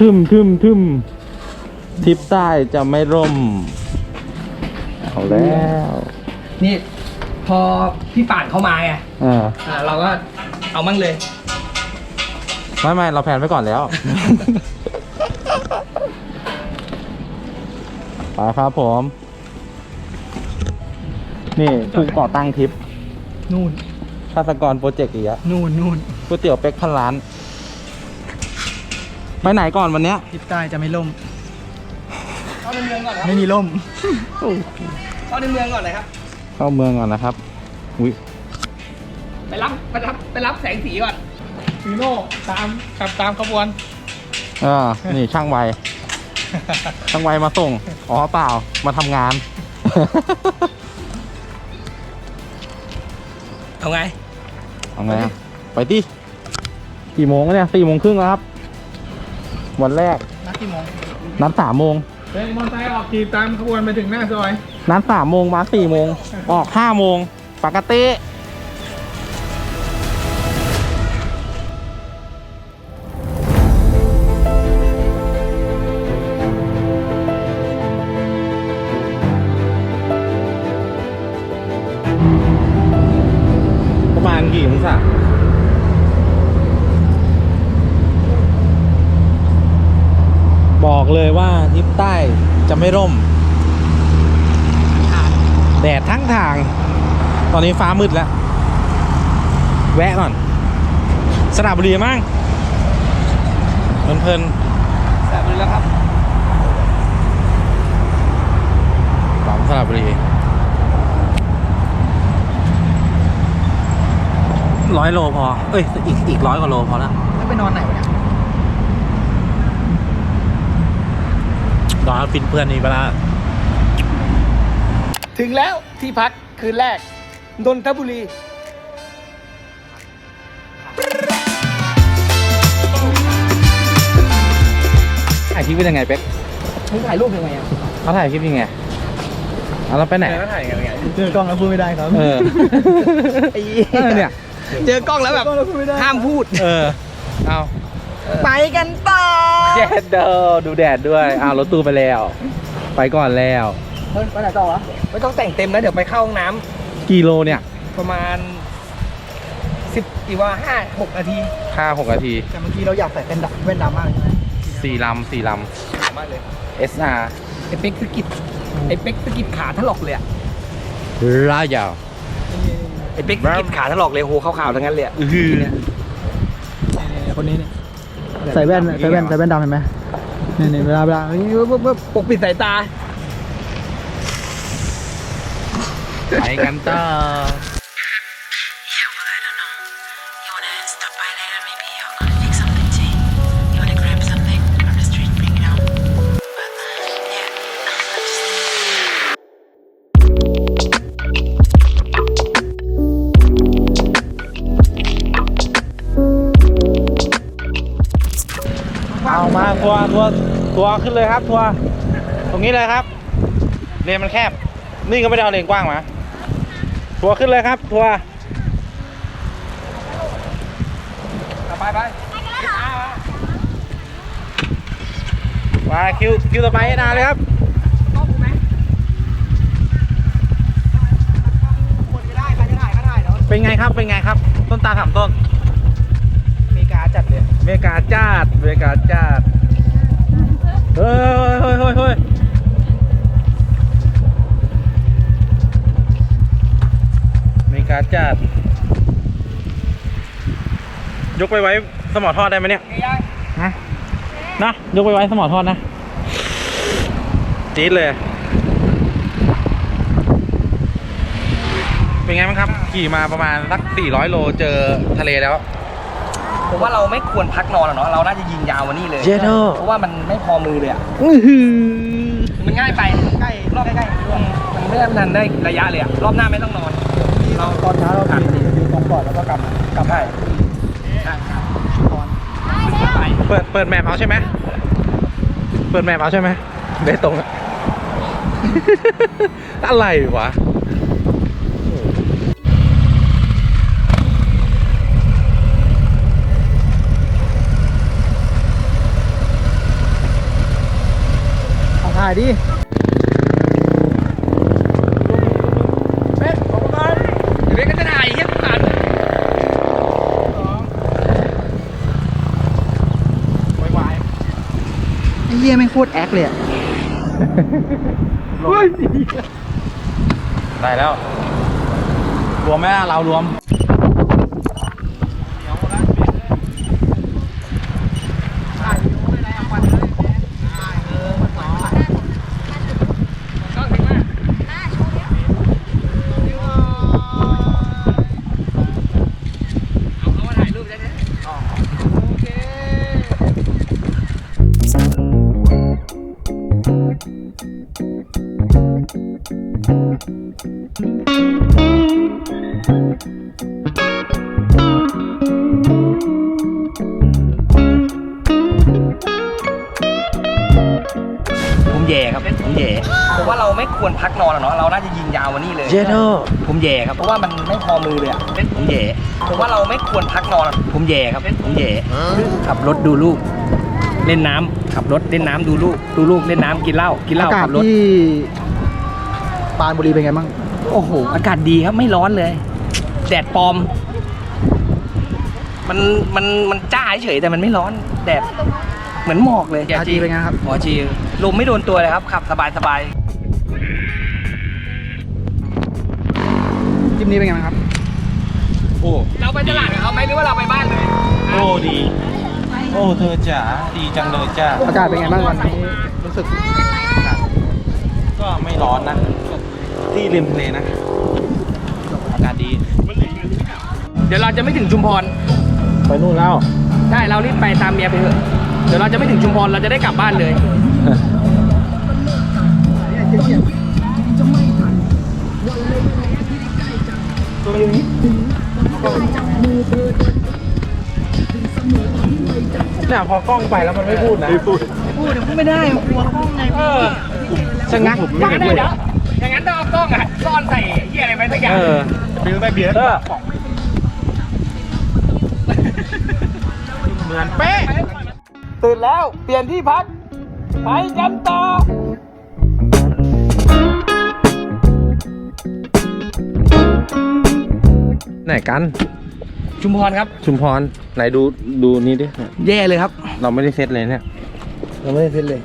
ทึมทึมทึมทริปใต้จะไม่ร่ม เอาแล้วนี่พอพี่ป่านเข้ามาไงอ่าอ่าเราก็เอามั่งเลย ไม่ไม่เราแพลนไว้ก่อนแล้ว ไปครับผม นี่ผู้ก่อตั้งทริปนู่นฆาตกรโปรเจกต์อีกอะนู่นนู่นก๋วยเตี๋ยวเป็กพันล้าน ไปไหนก่อนวันเนี้ยทิศใต้จะไม่ล่ม เข้าในเมืองก่อนครับไม่มีล่ม เข้าในเมืองก่อนเลยครับ เข้าเมืองก่อนนะครับ อุ้ยไปรับไปรับไปรับแสงสีก่อนฟีโน่ตามขับตามขบวน อ่านี่ช่างไว ช่างไวมาส่ง อ๋อเปล่า มาทำงาน เอาไง เอาไงอะไปดิกี่โมงแล้วเนี่ยสี่โมงครึ่งแล้วครับ วันแรก นัดกี่โมงนัดสามโมงเป็นมอเตอร์ไซค์ออกขี่ตามขบวนไปถึงหน้าซอย นัดสามโมงมาสี่โมง ออกห้าโมงปกติ ไม่ร่ม แดดทั้งทาง ตอนนี้ฟ้ามืดแล้ว แวะก่อน สระบุรีมั้งเพลินแสบเลยแล้วครับๆปั๊มสระบุรีร้อยโลพอ เอ้ย อีกอีกร้อยกว่าโลพอแล้วแล้วไปนอนไหนวะเนี่ย ตอนฟินเพื่อนนี่ไปละถึงแล้วที่พักคืนแรก นนทบุรีถ่ายคลิปเป็นยังไงเป๊กมึงถ่ายรูปยังไงอะเขาถ่ายคลิปยังไงเอาเราไปไหนเขาถ่ายยังไงเจอกล้องแล้วพูดไม่ได้ครับ เออไอ้เออเนี่ย เจอกล้องแล้วแบบกล้องแล้วพูดไม่ได้ห้ามพูด เออ เอา ไปกันต่อแดดเดอดูแดดด้วยอ้าวรถตู้ไปแล้ว ไปก่อนแล้วเฮ้ยไปไหนต่อวะไม่ต้องแต่งเต็มแล้วเดี๋ยวไปเข้าห้องน้ำกี่โลเนี่ยประมาณสิบกี่ว่าห้าหกนาที ค่าหกนาทีแต่เมื่อกี้เราอยากใส่เป็นดับแว่นดำมากเลยใช่ไหมสี่ลำสี่ลมากเลยำ SR ไอ้เป็กสะกิดไอ้เป็กสะกิดขาถลอกเลยอะลายาว ไอ้เป็กสะกิดขาถลอกเลยโหขาวๆทั้งนั้นเลยอะอือหือนี่คนนี้เนี่ย ใส่แว่นใส่แว่นใส่แว่นดำเห็นไหมนี่นี่เวลาเวลาอย่างนี้ปุ๊บปุ๊บปุ๊บปกปิดสายตา ไปกันต่อ ทัวร์ทัวร์ทัวร์ขึ้นเลยครับทัวร์ตรงนี้เลยครับเลนมันแคบ นี่ก็ไม่ได้เอาเลนกว้างมาทัวร์ขึ้นเลยครับทัวร์ไปไปมาคิวคิวต่อไปให้นานเลยครับต้องไหมคนก็ได้ใครจะถ่ายก็ได้เดี๋ยวเป็นไงครับเป็นไงครับ ต้นตาลสามต้นอเมริกาจัดเลยอเมริกาจาดอเมริกาจาด เฮ้ยเฮ้ยเฮ้ยเฮ้ยอเมริกาจาดยกไปไว้สมอทอดได้ไหมเนี่ยเฮ้ยยังฮะนะยกไปไว้สมอทอดนะ จี๊ดเลย เป็นไงบ้างครับ ขี่มาประมาณสัก400 โลเจอทะเลแล้ว ผมว่าเราไม่ควรพักนอนหรอกเนาะเราน่าจะยิงยาววันนี้เลยเจ๊เธอเพราะว่ามันไม่พอมือเลยอะอื้อหือมันง่ายไปใกล้รอบใกล้ๆมันไม่ได้ทันได้ระยะเลยอะรอบหน้าไม่ต้องนอน เราตอนเช้าเราขี่อยู่ตรงก่อนแล้วก็กลับกลับใช่ได้ใช่ไปเปิดเปิดแมพเอาใช่ไหมเปิดแมพเอาใช่ไหมเบตงอะ อะไรวะ เอาถ่าย ดิเบ็ดขอบคุณครับเบ็ดก็จะถ่ายเฮียผ่านไอ้เหี้ยไม่งโคตรแอคเลยอะได้แล้ว รวมไหมล่ะเรารวม แย่ครับผมแย่ผมว่าเราไม่ควรพักนอนหรอกเนาะเราน่าจะยิงยาววันนี้เลยเจโดผมแย่ครับเพราะว่ามันไม่พอมือเลยอะผมแย่ผมว่าเราไม่ควรพักนอนหรอกผมแย่ครับผมแย่ขับรถดูลูก เล่นน้ำขับรถเล่นน้ำดูลูกดูลูกเล่นน้ำกินเหล้ากินเหล้าอากาศขับรถที่ปรานบุรีเป็นไงบ้างโอ้โหอากาศดีครับไม่ร้อนเลย แดดปลอม มันมันมันจ้าเฉยๆแต่มันไม่ร้อนแดดเห มือนหมอกเลยอาจีเป็นไงครับหมอจีลมไม่โดนตัวเลยครับขับสบายสบายทริปนี้เป็นไงบ้างครับ โอ้ เราไปตลาดกับเขาไหมหรือว่าเราไปบ้านเลย โอ้ดี โอ้เธอจ๋าดีจังเลยจ้าอากาศเป็นไงบ้างวันนี้รู้สึก ก็ไม่ร้อนนะ ที่ริมทะเลนะ อากาศดี เดี๋ยวเราจะไม่ถึงชุมพร ไปนู่นแล้วใช่เรารีบไปตามเมียไปเถอะ เดี๋ยวเราจะไม่ถึงชุมพรเราจะได้กลับบ้านเลยเนี่ยพอกล้องไปแล้วมันไม่พูดนะไม่พูดพูดเดี๋ยวพูดไม่ได้กลัวกล้องไงเออชะงักบ้านได้เดี๋ยวอย่างนั้นต้องเอากล้องอะซ่อนใส่เหี้ยอะไรไปสักอย่างเออบิวไปเบียร์เออเหมือนเป๊ะ ตื่นแล้วเปลี่ยนที่พัก ไปกันต่อไหนกัน ชุมพรครับ ชุมพรไหนดูดูนี่ดิแย่เลยครับ เราไม่ได้เซตเลยเนี่ย เราไม่ได้เซ็นเลย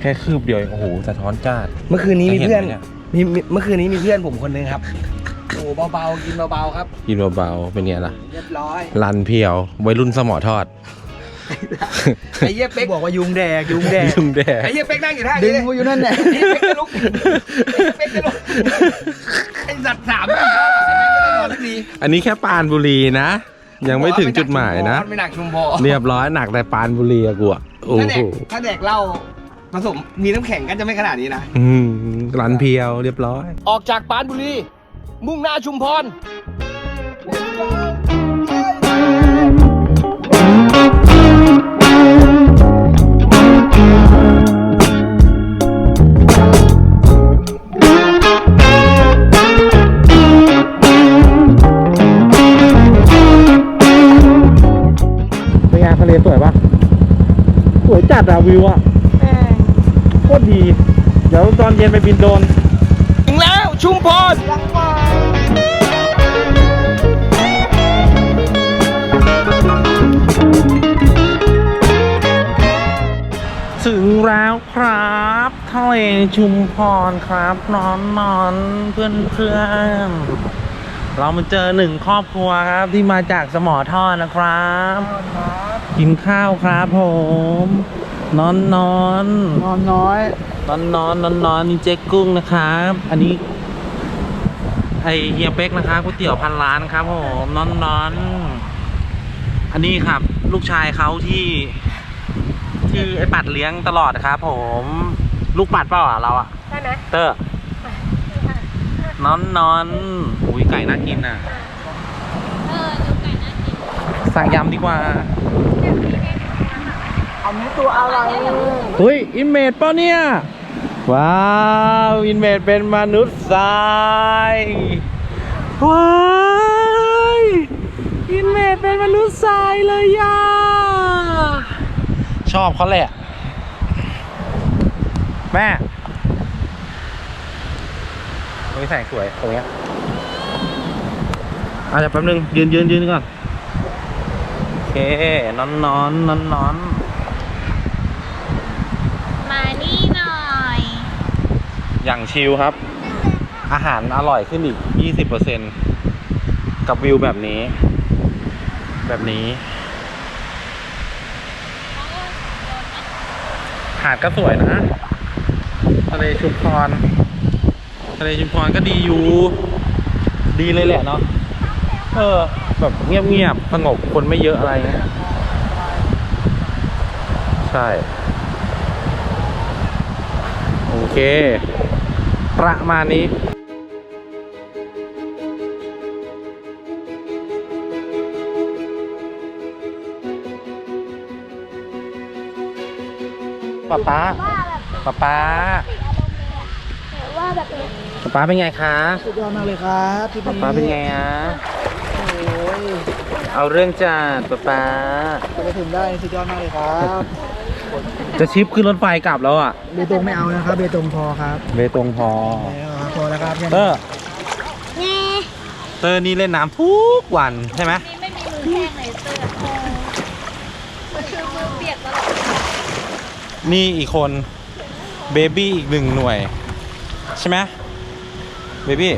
แค่คืบเดียวเองโอ้โหสะท้อนจ้าดเมื่อคืนนี้มีเพื่อนจะเห็นไหมเนี่ยมีมีเมื่อคืนนี้มีเพื่อนผมคนหนึงครับโอ้เบาๆกินเบาๆครับกินเบาๆเป็นไงล่ะเรียบร้อยรันเพียววัยรุ่นสมอทอด ไอ้เหี้ยเป๊กบอกว่ายุงแดกยุงแดกยุงแดดไอ้เหี้ยเป๊กนั่งอยู่ท่าดึนี้งเลยกูอยู่นั่นแหละไอ้เหี้ยเป๊กจะลุกไอ้เหี้ยเป๊กจะลุกไอ้สัตว์สามรอบอะไอ้เป๊กก็ได้นอนสักทีอันนี้แค่ปรานบุรีนะ ยังไม่ถึงจุดหมายนะ ไม่หนักชุมพร เรียบร้อยหนักแต่ปรานบุรีอะกูอะโอ้ถ้าแดโหกถ้าแดกเหล้าผสมมีน้ำแข็งก็จะไม่ขนาดนี้นะ อืมรันเพียวเรียบร้อย ออกจากปรานบุรี มุ่งหน้าชุมพร เป็นไงทะเลสวยปะสวยจัดอะวิวอะโคตรดี เดี๋ยวตอนเย็นไปบินโดรน ถึงแล้วชุมพรถึง แล้วครับทะเลชุมพรครับ นอนนอนเพื่อนเพื่อนๆเรามาเจอหนึ่งครอบครัวครับที่มาจากสมอทอดนะครับ กินข้าวครับผม นอนนอนนอนน้อย นอนนอนนอนนอนนี่เจ๊กุ้งนะครับ อันนี้ไอเฮียเป๊กนะครับก๋วยเตี๋ยวพันล้านครับผมนอนนอนอันนี้ครับ ลูกชายเขาที่ ที่ไอปัดเลี้ยงตลอดนะครับผม ลูกปัดเปล่าอะเราอะใช่ช่ไหมเตอร์นอนนอนอุ้ยไก่น่ากินอะ เออดูไก่น่ากินสั่งยำดีกว่า อันนี้ตัวอะไรเฮ้ยอินเมดเปล่าเนี่ย ว้าวอินเมดเป็นมนุษย์ทรายว้ายอินเมดเป็นมนุษย์ทรายเลยย่า ชอบเขาแหละ แม่ตรงนี้แสงสวยตรงเนี้ยอาจจะเดี๋ยวแป๊บนึง ยืนยืนยืนก่อน โอเคนอนนอนนอนนอนมานี่หน่อย อย่างชิลครับ อาหารอร่อยขึ้นอีก 20%กับวิวแบบนี้ แบบนี้าดก็สวยนะทะเลชุมพรทะเลชุมพรก็ดีอยู่ ดีเลยแหละเนาะเออ แบบเงียบๆสงบคนไม่เยอะอะไรเงี้ยใช่ โอเค ประมาณนี้ ป๊าป๊าป๊าป๊าว่าแบบป๊าป๊าเป็นไงคะสุดยอดมากเลยครับที่ป๊าป๊าเป็นไงอะโอ้ยเอาเรื่องจัดป๊าป๊าจะไปถึงได้สุดยอดมากเลยครับ จะชิปขึ้นรถไฟกลับแล้วอะเบตงไม่เอานะครับ เบตงพอครับ เบตงพอพอแล้วครับแค่เตนี้อร์นี่เตอร์นี่เล่นน้ำทุกวันใช่ไหมนี่ไม่มีมือแห้งเลยเสื้อมันคือมือเปียกตลอด นี่อีกคนเบบี้อีกหนึ่งหน่วย ใช่ไหมเบบี้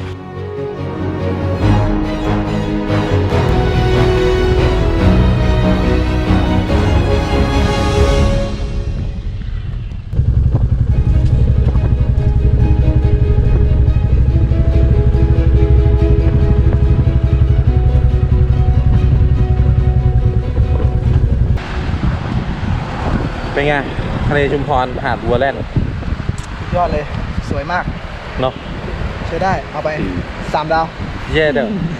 ทะเลชุมพรหาดวัวแล่นสุดยอดเลย สวยมาก เนาะใช้ได้ เอาไปสามดาว เย่เด้อโอ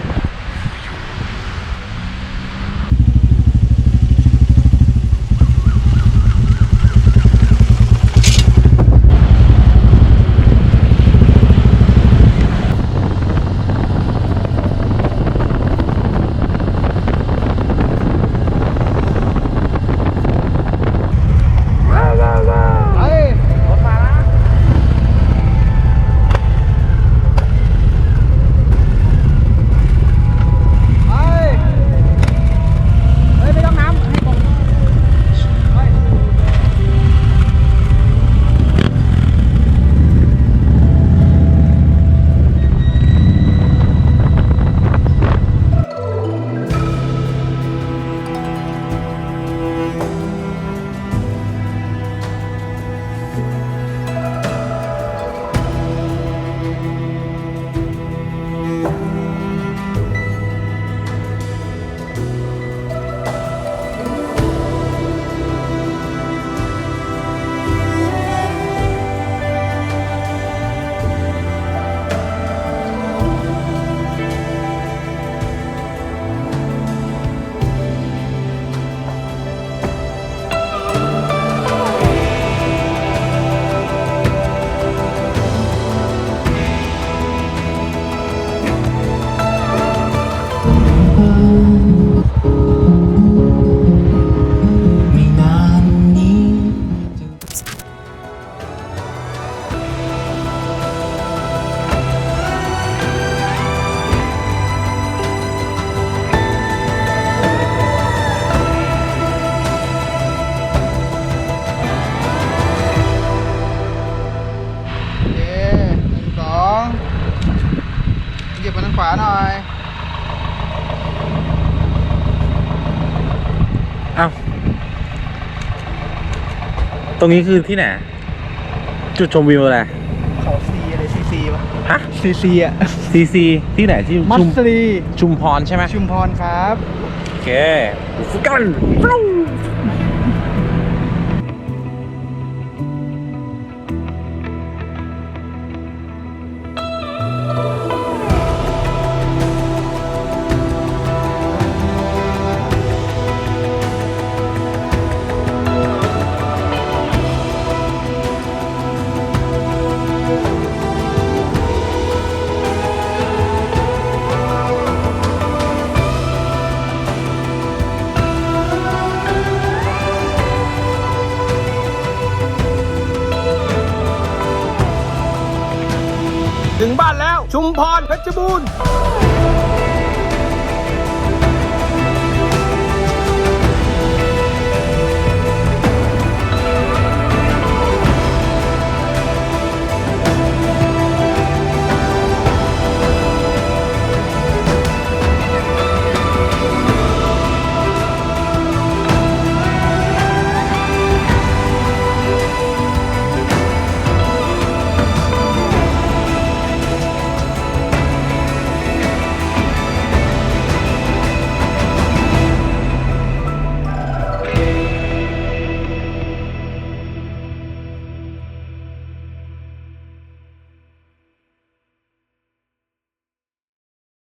ตรงนี้คือที่ไหน จุดชมวิวอะไร เขาซีอะไรซีซีวะฮะ ซีซีอะซีซีที่ไหนที่มัชุมสลีชุมพรใช่ไหมชุมพรครับ โอเคฟุกัน พรเพชรบูรณ์